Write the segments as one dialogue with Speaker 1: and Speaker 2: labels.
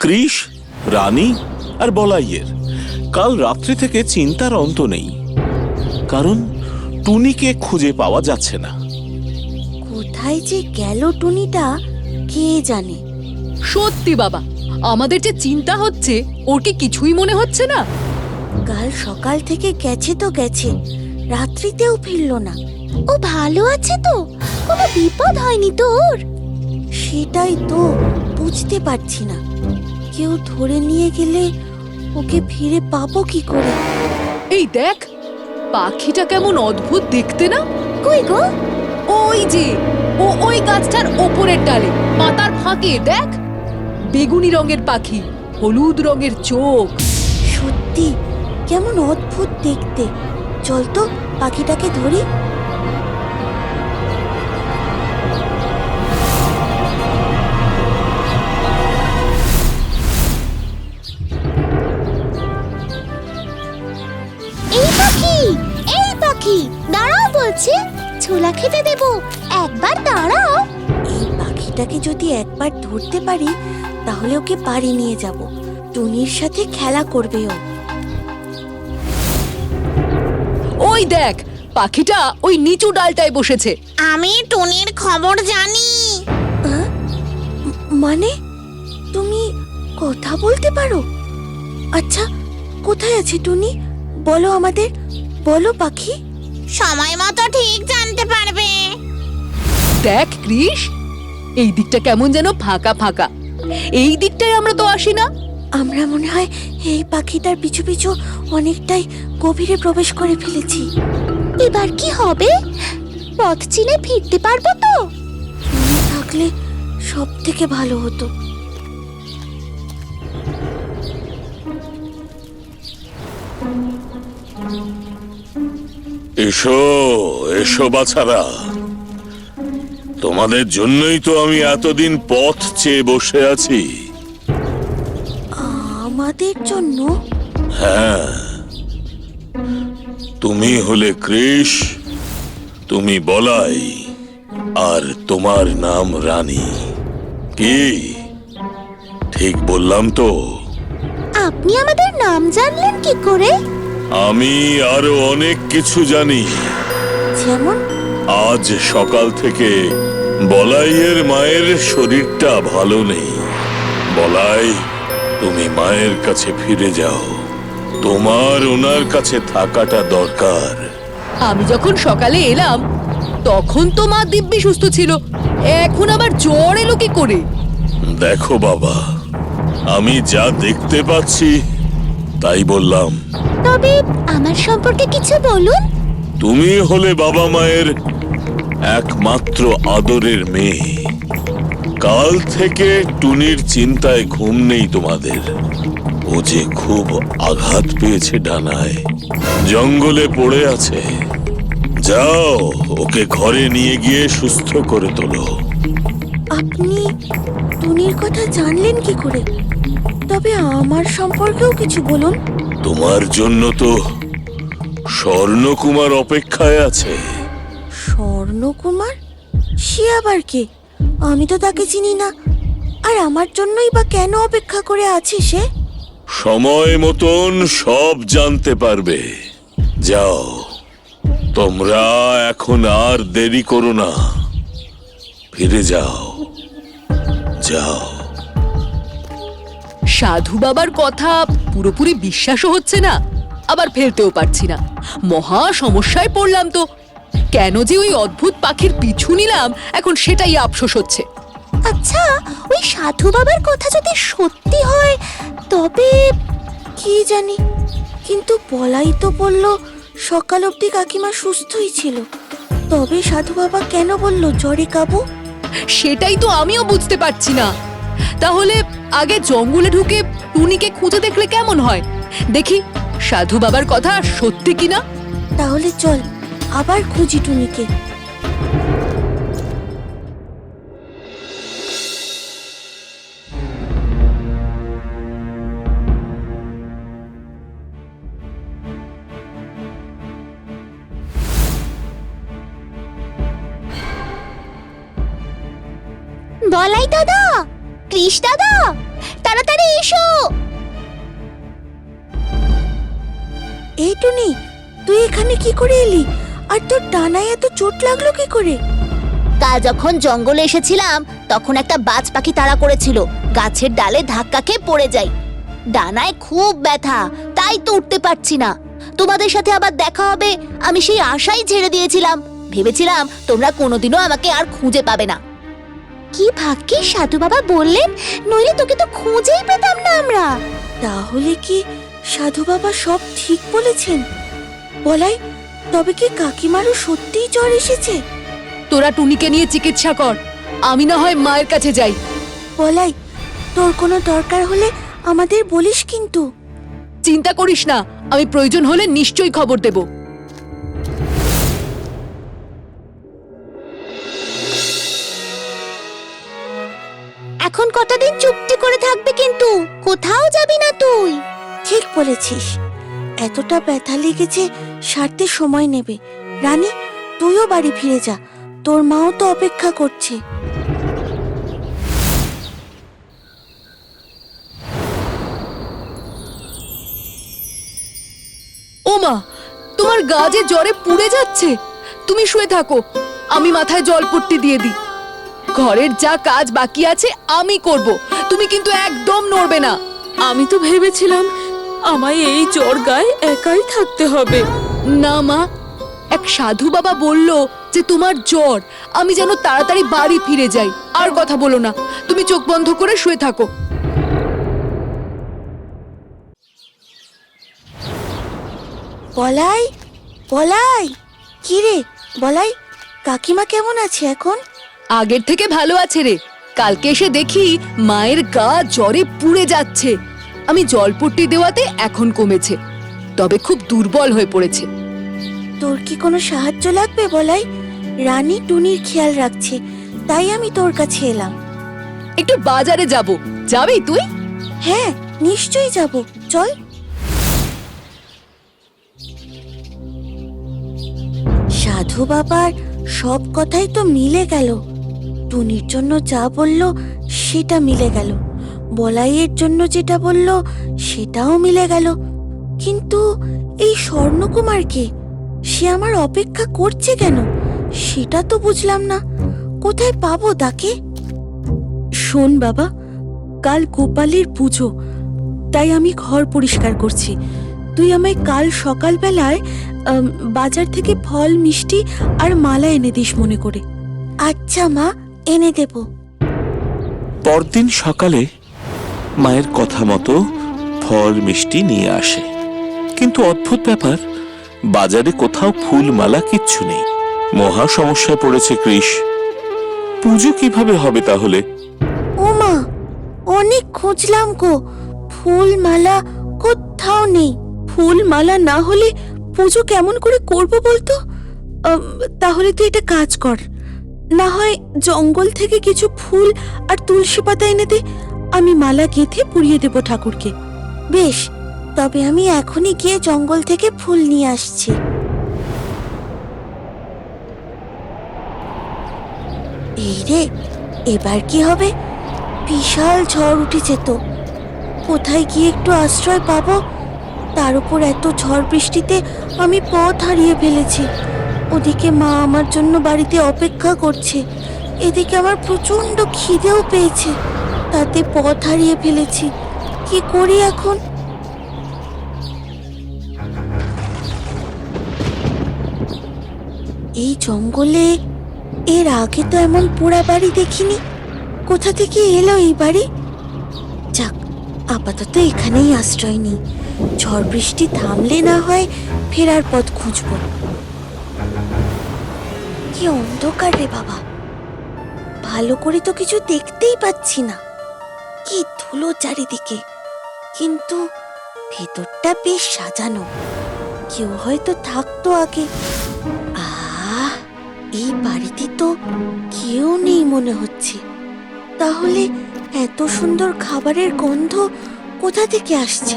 Speaker 1: কৃষ রানী আর বলাইয়ের। কাল রাত্রি থেকে চিন্তার অন্ত নেই কারণ টুনিকে খুঁজে পাওয়া যাচ্ছে না।
Speaker 2: কোথায় যে গেল টুনিটা কে জানে?
Speaker 3: সত্যি বাবা আমাদের যে চিন্তা হচ্ছে ওর কি কিছুই মনে হচ্ছে না?
Speaker 2: কাল সকাল থেকে গেছে তো গেছে রাত্রিতেও ফিরল না। ও ভালো আছে তো কোনো বিপদ হয়নি তো ওর সেটাই তো বুঝতে পারছি না। কেউ ধরে নিয়ে গেলে ওকে ফিরে পাবো কি করে?
Speaker 3: এই দেখ পাখিটা কেমন অদ্ভুত দেখতে না?
Speaker 2: কই গো?
Speaker 3: ওই যে ও ওই গাছটার ওপরের ডালে পাতার ফাঁকে দেখ। বেগুনি রঙের পাখি হলুদ রঙের চোখ।
Speaker 2: সত্যি কেমন অদ্ভুত দেখতে। চল তো পাখিটাকে ধরি।
Speaker 4: বলছি ছোলা খেতে দেব। একবার দাঁড়াও।
Speaker 2: এই পাখিটাকে যদি একবার ধরতে পারি তাহলে ওকে বাড়ি নিয়ে যাব। টুনির সাথে খেলা করবে ও।
Speaker 3: ওই দেখ পাখিটা ওই নিচু ডালটায় বসেছে।
Speaker 4: আমি টুনির খবর জানি?
Speaker 2: মানে? তুমি কথা বলতে পারো? আচ্ছা কোথায় আছে টুনি? বলো আমাদের। বলো পাখি।
Speaker 4: সময় মতো ঠিক জানতে পারবে।
Speaker 3: দেখ কৃষ এই দিকটা কেমন যেন ফাঁকা ফাঁকা। এই দিকটায় আমরা তো আসি না।
Speaker 2: আমরা মনে হয় এই পাখিটার পিছু পিছু অনেকটাই গভীরে প্রবেশ করে ফেলেছি।
Speaker 4: এবার কি হবে? পথ চিনে ফিরতে পারব তো?
Speaker 2: থাকলে সব থেকে ভালো হতো।
Speaker 1: এসো এসো বাছারা। তোমাদের জন্যই তো আমি এতদিন পথ চেয়ে বসে আছি।
Speaker 2: আমাদের জন্য?
Speaker 1: হ্যাঁ। তুমি হলে কৃষ তুমি বলাই আর তোমার নাম রানী। কি? ঠিক বললাম তো।
Speaker 4: আপনি আমাদের নাম জানলেন কি করে?
Speaker 1: আমি আরও অনেক কিছু জানি।
Speaker 2: যেমন?
Speaker 1: আজ সকাল থেকে বলাইয়ের মায়ের শরীরটা ভালো নেই। বলাই তুমি মায়ের কাছে ফিরে যাও। তোমার ওনার কাছে থাকাটা দরকার।
Speaker 3: আমি যখন সকালে এলাম তখন তো মা দিব্যি সুস্থ ছিল। এখন আবার জ্বর এলো কি করে?
Speaker 1: দেখো বাবা আমি যা দেখতে পাচ্ছি তাই বললাম।
Speaker 4: তবে আমার সম্পর্কে কিছু বলুন।
Speaker 1: তুমি হলে বাবা মায়ের একমাত্র আদরের মেয়ে। কাল থেকে টুনির চিন্তায় ঘুম নেই তোমাদের। ও যে খুব আঘাত পেয়েছে ডানায়। জঙ্গলে পড়ে আছে। যাও ওকে ঘরে নিয়ে গিয়ে সুস্থ করে তোলো।
Speaker 2: আপনি টুনির কথা জানলেন কি করে? তবে আমার সম্পর্কেও কিছু বলুন।
Speaker 1: তোমার জন্য তো স্বর্ণকুমার অপেক্ষায় আছে।
Speaker 2: স্বর্ণকুমার? সে আবার কে? আমি তো তাকে চিনি না। আর আমার জন্যই বা কেন অপেক্ষা করে আছে সে?
Speaker 1: সময় মতন সব জানতে পারবে। যাও তোমরা এখন আর দেরি করো না। ফিরে যাও যাও।
Speaker 3: সাধু বাবার কথা পুরোপুরি বিশ্বাসও হচ্ছে না আবার ফেলতেও পারছি না। মহা সমস্যায় পড়লাম তো। কেন যে ওই অদ্ভুত পাখির পিছু নিলাম এখন সেটাই আফসোস হচ্ছে।
Speaker 4: আচ্ছা ওই সাধু বাবার কথা যদি সত্যি হয় তবে
Speaker 2: কি জানি? কিন্তু বলাই তো বলল সকাল অবধি কাকিমা সুস্থই ছিল। তবে সাধু বাবা কেন বলল জ্বরে কাবু?
Speaker 3: সেটাই তো আমিও বুঝতে পারছি না। তাহলে আগে জঙ্গলে ঢুকে টুনিকে খুঁজে দেখলে কেমন হয়? দেখি সাধু বাবার কথা সত্যি কিনা
Speaker 2: তাহলে চল আবার খুঁজি টুনিকে।
Speaker 4: বলাই দাদা! কৃষ দাদা তাড়াতাড়ি এসো।
Speaker 2: এই টুনি তুই এখানে কি করে এলি? আর তোর ডানায় এত চোট লাগল কি করে?
Speaker 4: কাল যখন জঙ্গলে এসেছিলাম তখন একটা বাজ পাখি তাড়া করেছিল। গাছের ডালে ধাক্কা খেয়ে পড়ে যাই। ডানায় খুব ব্যথা তাই তো উঠতে পারছি না। তোমাদের সাথে আবার দেখা হবে আমি সেই আশাই ছেড়ে দিয়েছিলাম। ভেবেছিলাম তোমরা কোনোদিনও আমাকে আর খুঁজে পাবে না। কি ভাগ্যে সাধু বাবা বললেন? নইলে তোকে তো খুঁজেই পেতাম না আমরা।
Speaker 2: তাহলে কি সাধু বাবা সব ঠিক বলেছেন? বলাই তবে কি কাকিমারও সত্যিই জ্বর এসেছে?
Speaker 3: তোরা টুনিকে নিয়ে চিকিৎসা কর। আমি না হয় মায়ের কাছে যাই।
Speaker 2: বলাই তোর কোনো দরকার হলে আমাদের বলিস কিন্তু।
Speaker 3: চিন্তা করিস না আমি প্রয়োজন হলে নিশ্চয়ই খবর দেব।
Speaker 4: এখন কটা দিন চুপটি করে থাকবে কিন্তু? কোথাও যাবি না তুই?
Speaker 2: ঠিক বলেছিস। এতটা ব্যথা লেগেছে, সারতে সময় নেবে। রানী, তুইও বাড়ি ফিরে যা। তোর মাও তো অপেক্ষা করছে।
Speaker 3: ও মা, তোমার গা যে জ্বরে পুড়ে যাচ্ছে। তুমি শুয়ে থাকো। আমি মাথায় জলপট্টি দিয়ে দিই। ঘরের যা কাজ বাকি আছে আমি করব। তুমি কিন্তু একদম নড়বে না।
Speaker 5: আমি তো ভেবেছিলাম আমায় এই জ্বর গায়ে একাই থাকতে হবে।
Speaker 3: না মা এক সাধু বাবা বলল যে তোমার জ্বর আমি যেন তাড়াতাড়ি বাড়ি ফিরে যাই। আর কথা বলো না তুমি চোখ বন্ধ করে শুয়ে থাকো।
Speaker 2: বলাই বলাই কিরে বলাই কাকিমা কেমন আছে এখন?
Speaker 3: আগের থেকে ভালো আছে রে। কালকে এসে দেখি মায়ের গা জ্বরে পুড়ে যাচ্ছে। আমি জলপট্টি দেওয়াতে এখন কমেছে তবে খুব দুর্বল হয়ে পড়েছে।
Speaker 2: তোর কি কোনো সাহায্য লাগবে বলাই? রানী টুনির খেয়াল রাখছে তাই আমি তোর কাছে এলাম।
Speaker 3: একটু বাজারে যাব যাবি তুই?
Speaker 2: হ্যাঁ নিশ্চয়ই যাব চল। সাধু বাবার সব কথাই তো মিলে গেল। টুনির জন্য যা বলল সেটা মিলে গেল। বলাইয়ের জন্য যেটা বলল সেটাও মিলে গেল। কিন্তু এই স্বর্ণকুমারকে সে আমার অপেক্ষা করছে কেন? সেটা তো বুঝলাম না। কোথায় পাবো তাকে? শোন বাবা, কাল গোপালের পুজো, তাই আমি ঘর পরিষ্কার করছি। তুই আমায় কাল সকালবেলায় বাজার থেকে ফল, মিষ্টি আর মালা এনে দিস মনে করে। আচ্ছা মা এনে দেব।
Speaker 1: পরদিন সকালে মায়ের কথা মতো ফল মিষ্টি নিয়ে আসে। কিন্তু অদ্ভুত ব্যাপার বাজারে কোথাও ফুল মালা কিচ্ছু নেই। মহা সমস্যায় পড়েছে কৃষ। পুজো কীভাবে হবে তাহলে?
Speaker 2: ও মা অনেক খুঁজলাম গো। ফুল মালা কোথাও নেই। ফুল মালা না হলে পুজো কেমন করে করব বলতো? তাহলে তুই এটা কাজ কর। না হয় জঙ্গল থেকে কিছু ফুল আর তুলসী পাতা এনে দে। আমি মালা গেঁথে পুড়িয়ে দেব ঠাকুরকে। বেশ, তবে আমি এখনই গিয়ে জঙ্গল থেকে ফুল নিয়ে আসছি। এই রে, এবার কি হবে? বিশাল ঝড় উঠেছে তো। কোথায় গিয়ে একটু আশ্রয় পাবো? তার উপর এত ঝড় বৃষ্টিতে আমি পথ হারিয়ে ফেলেছি। ওদিকে মা আমার জন্য বাড়িতে অপেক্ষা করছে। এদিকে আমার প্রচণ্ড খিদেও পেয়েছে। তাতে পথ হারিয়ে ফেলেছি। কি করি এখন? এই জঙ্গলে এর আগে তো এমন পোড়া বাড়ি দেখিনি। কোথা থেকে এলো এই বাড়ি? যাক, আপাতত এখানেই আশ্রয় নিই। ঝড় বৃষ্টি থামলে না হয় ফেরার পথ খুঁজব। কি অন্ধকার রে বাবা। ভালো করে তো কিছু দেখতেই পাচ্ছি না। কি ধুলো চারিদিকে। কিন্তু ভেতরটা বেশ সাজানো। কেউ হয়তো থাকতো আগে। আহ, এই বাড়িতে তো কেউ নেই মনে হচ্ছে। তাহলে এত সুন্দর খাবারের গন্ধ কোথা থেকে আসছে?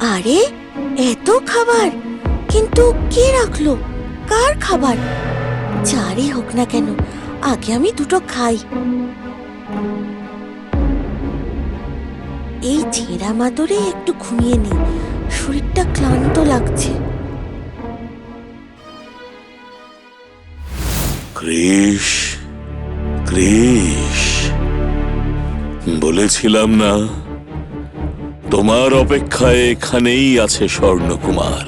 Speaker 2: আরে, এত খাবার! কিন্তু কে রাখল? কার খাবার? যারই হোক না কেন, আগে আমি দুটো খাই। এই ছেঁড়া মাদরে একটু ঘুমিয়ে নি, শরীরটা ক্লান্ত লাগছে।
Speaker 1: কৃষ কৃষ, বলেছিলাম না, তোমার অপেক্ষায় এখানেই আছে স্বর্ণকুমার।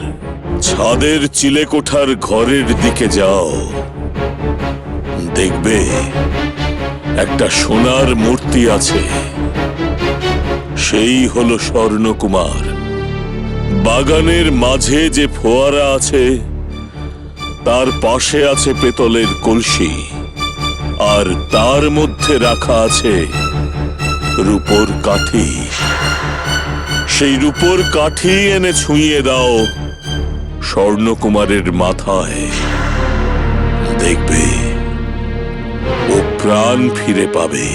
Speaker 1: ছাদের চিলেকোঠার ঘরের দিকে যাও। দেখবে একটা সোনার মূর্তি আছে। সেই হলো স্বর্ণকুমার। বাগানের মাঝে যে ফোয়ারা আছে, তার পাশে আছে পেতলের কলসি। আর তার মধ্যে রাখা আছে রূপোর কাঠি। সেই রূপোর কাঠি এনে ছুঁয়ে দাও স্বর্ণকুমারের মাথায় দেখবে, ও প্রাণ ফিরে পাবে।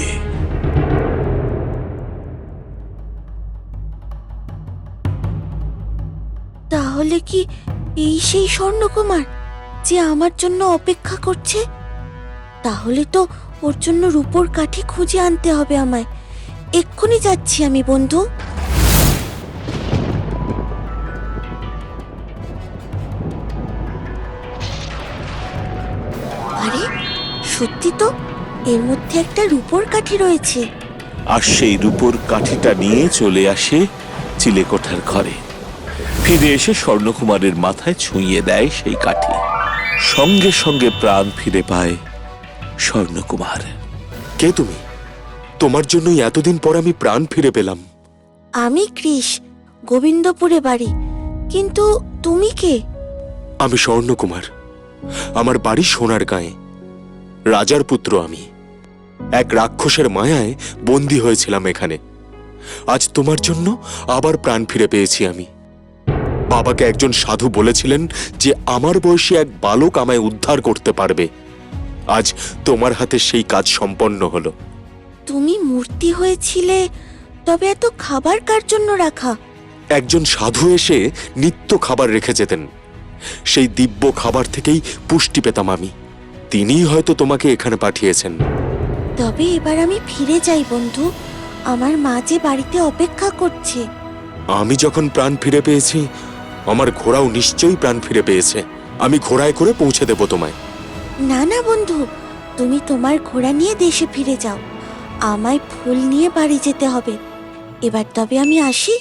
Speaker 2: তাহলে কি এই সেই স্বর্ণকুমার যে আমার জন্য অপেক্ষা করছে? তাহলে তো ওর জন্য রূপোর কাঠি খুঁজে আনতে হবে আমায়। এক্ষুনি যাচ্ছি আমি, বন্ধু। সত্যি তো? এর মধ্যে একটা রূপোর কাঠি রয়েছে।
Speaker 1: আর সেই রূপোর কাঠিটা নিয়ে চলে আসে চিলেকোঠার ঘরে। ফিরে এসে স্বর্ণকুমারের মাথায় ছুঁয়ে দেয় সেই কাঠি। সঙ্গে সঙ্গে প্রাণ ফিরে পায় স্বর্ণকুমার।
Speaker 6: কে তুমি? তোমার জন্যই এতদিন পর আমি প্রাণ ফিরে পেলাম।
Speaker 2: আমি কৃষ গোবিন্দপুরে বাড়ি। কিন্তু তুমি কে?
Speaker 6: আমি স্বর্ণকুমার। আমার বাড়ি সোনার গায়ে রাজার পুত্র আমি। এক রাক্ষসের মায়ায় বন্দী হয়েছিলাম এখানে। আজ তোমার জন্য আবার প্রাণ ফিরে পেয়েছি আমি। বাবাকে একজন সাধু বলেছিলেন যে আমার বয়সী এক বালক আমায় উদ্ধার করতে পারবে। আজ তোমার হাতে সেই কাজ সম্পন্ন হলো।
Speaker 2: তুমি মূর্তি হয়েছিলে তবে এত খাবার কার জন্য রাখা?
Speaker 6: একজন সাধু এসে নিত্য খাবার রেখে যেতেন। সেই দিব্য খাবার থেকেই পুষ্টি পেতাম আমি। তিনিই হয়তো তোমাকে এখানে পাঠিয়েছেন।
Speaker 2: তবে এবার আমি ফিরে যাই বন্ধু। আমার মা যে বাড়িতে অপেক্ষা করছে।
Speaker 6: আমি যখন প্রাণ ফিরে পেয়েছি আমার ঘোড়াও নিশ্চয়ই প্রাণ ফিরে পেয়েছে। আমি ঘোড়ায় করে পৌঁছে দেব তোমায়।
Speaker 2: না না বন্ধু। তুমি তোমার ঘোড়া নিয়ে দেশে ফিরে যাও। আমায় ফুল নিয়ে বাড়ি যেতে হবে। এবার তবে আমি আসি।